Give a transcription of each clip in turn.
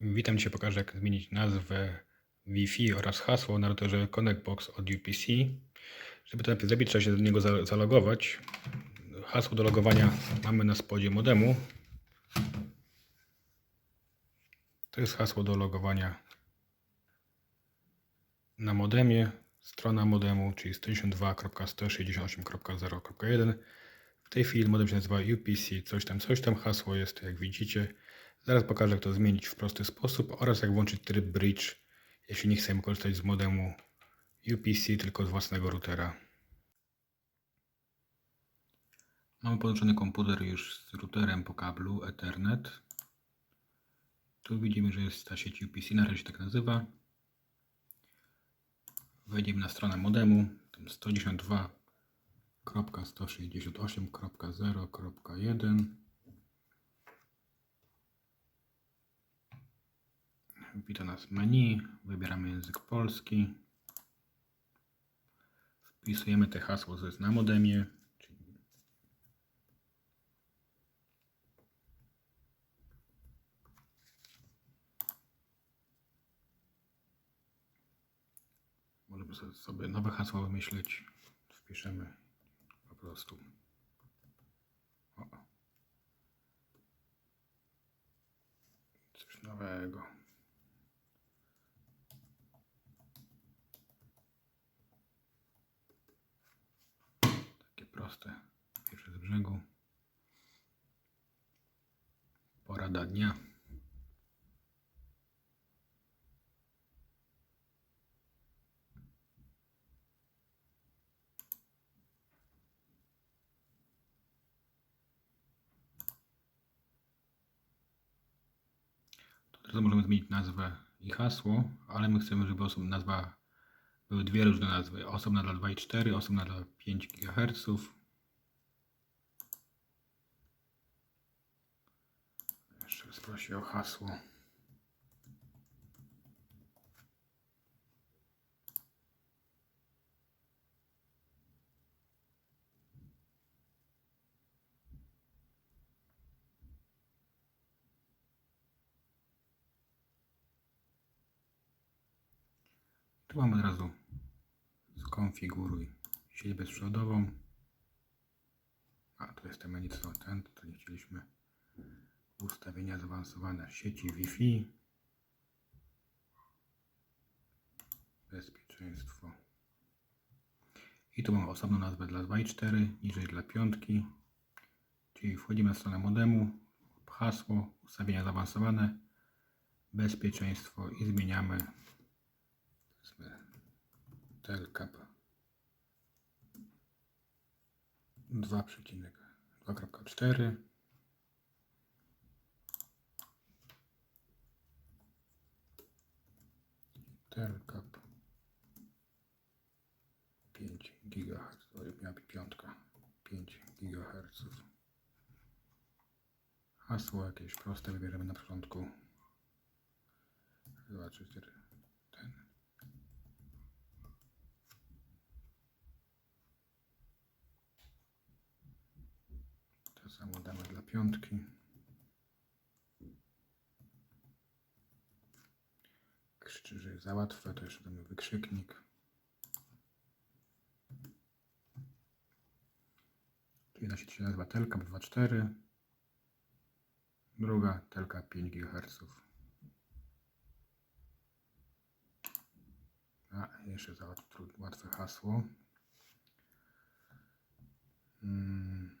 Witam Cię, pokażę jak zmienić nazwę Wi-Fi oraz hasło na routerze ConnectBox od UPC. Żeby to najpierw zrobić, trzeba się do niego za- zalogować. Hasło do logowania mamy na spodzie modemu. To jest hasło do logowania na modemie. Strona modemu, czyli 192.168.0.1. W tej chwili modem się nazywa UPC, coś tam, coś tam. Hasło jest, jak widzicie. Zaraz pokażę, jak to zmienić w prosty sposób oraz jak włączyć tryb bridge, jeśli nie chcemy korzystać z modemu UPC, tylko z własnego routera. Mamy podłączony komputer już z routerem po kablu Ethernet. Tu widzimy, że jest ta sieć UPC, na razie się tak nazywa. Wejdziemy na stronę modemu, tam 192.168.0.1 Wita nas menu, wybieramy język polski. Wpisujemy te hasło, co jest na modemie. Możemy sobie- nowe hasło wymyślić. Wpiszemy po prostu. O. Nowego. Proste. Pierwsze z brzegu. Porada dnia. Teraz możemy zmienić nazwę i hasło, ale my chcemy, żeby nazwa były dwie różne nazwy. Osobna dla 2,4, osobna dla 5 GHz. Jeszcze prosi o hasło. Tu mamy od razu skonfiguruj sieć bezprzewodową. A, to jest ten menu, co ten, to nie chcieliśmy. Ustawienia zaawansowane sieci Wi-Fi. Bezpieczeństwo. I tu mamy osobną nazwę dla 2.4, niżej dla piątki. Czyli wchodzimy na stronę modemu, hasło, ustawienia zaawansowane, bezpieczeństwo i zmieniamy telcap 2,2.4 telcap 5 GHz, miała być piątka. 5 GHz hasło jakieś proste wybierzemy na początku. 2, 3, 4 ten. To samo damy dla piątki. Krzyczy, że jest za łatwe, to jeszcze damy wykrzyknik. Jedna sieć się nazywa Telcap 2.4. Druga Telcap 5 GHz. A, jeszcze za łatwe, hasło. Mm.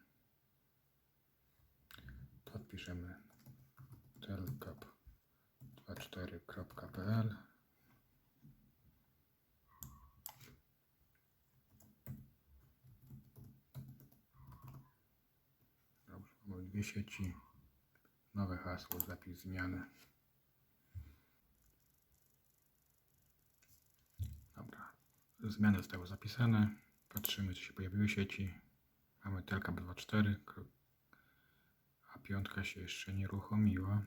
To wpiszemy telcap24.pl Dobrze, mamy dwie sieci. Nowe hasło, zapis zmiany. Dobra, zmiany zostały zapisane. Patrzymy, czy się pojawiły sieci. Mamy telcap 2.4 a piątka się jeszcze nie uruchomiła.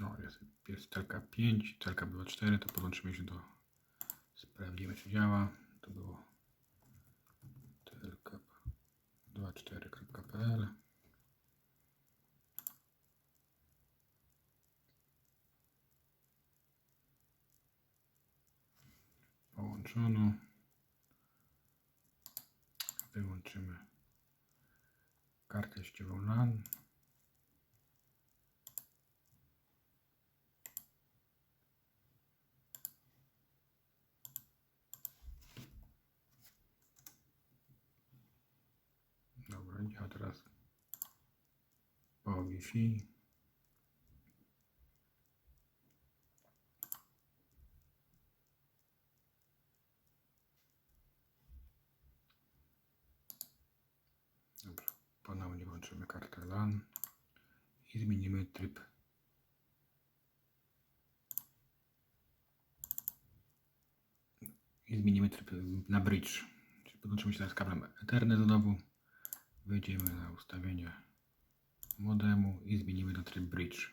O, jest, jest telka 5, telka była 4, to podłączymy się do... Sprawdzimy, czy działa. To było telka 24.pl Połączono. Wyłączymy kartę ściową LAN. Dobra, działa teraz po Wi-Fi. Dobra, ponownie włączymy kartę LAN i zmienimy tryb. I zmienimy tryb na bridge. Czyli podłączymy się teraz kablem Ethernet znowu. Wejdziemy na ustawienia modemu i zmienimy na tryb bridge.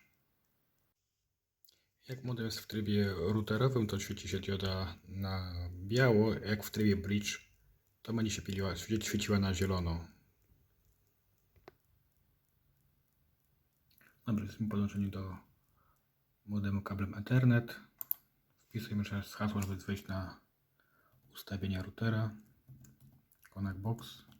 Jak modem jest w trybie routerowym, to świeci się dioda na biało, jak w trybie bridge, to będzie się piliła, świeciła na zielono. Dobrze, jesteśmy podłączeni do modemu kablem Ethernet. Wpisujemy teraz hasło, żeby wejść na ustawienia routera. Connect box.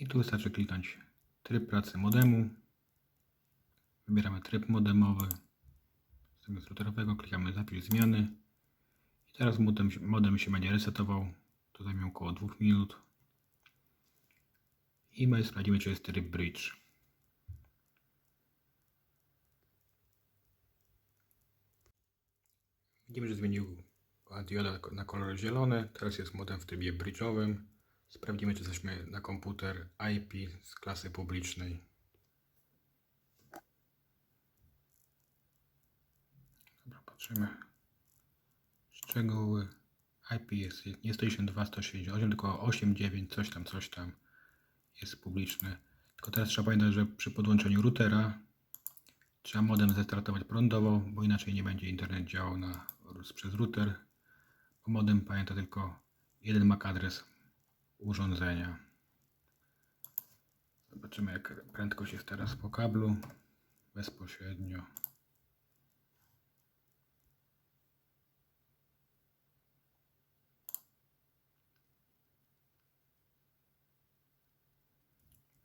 I tu wystarczy kliknąć tryb pracy modemu. Wybieramy tryb modemowy. Zamiast routerowego klikamy zapisz zmiany. I teraz modem, modem się będzie resetował. To zajmie około 2 minut. I my sprawdzimy, czy jest tryb bridge. Widzimy, że zmienił dioda na kolor zielony. Teraz jest modem w trybie bridge'owym. Sprawdzimy, czy jesteśmy na komputer IP z klasy publicznej. Dobra, patrzymy. Szczegóły. IP jest nie 192, 168, tylko 89, coś tam, coś tam jest publiczny. Tylko teraz trzeba pamiętać, że przy podłączeniu routera trzeba modem zestartować prądowo, bo inaczej nie będzie internet działał na, przez router. Bo modem pamięta tylko jeden MAC adres urządzenia. Zobaczymy jak prędkość jest teraz po kablu bezpośrednio.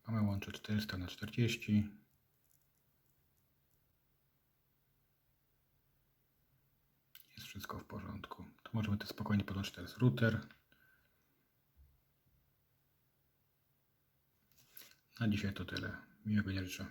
Mamy łącze 400 na 40. Jest wszystko w porządku. To możemy to spokojnie podłączyć teraz router. Na dzisiaj to tyle. Miłego dnia życzę.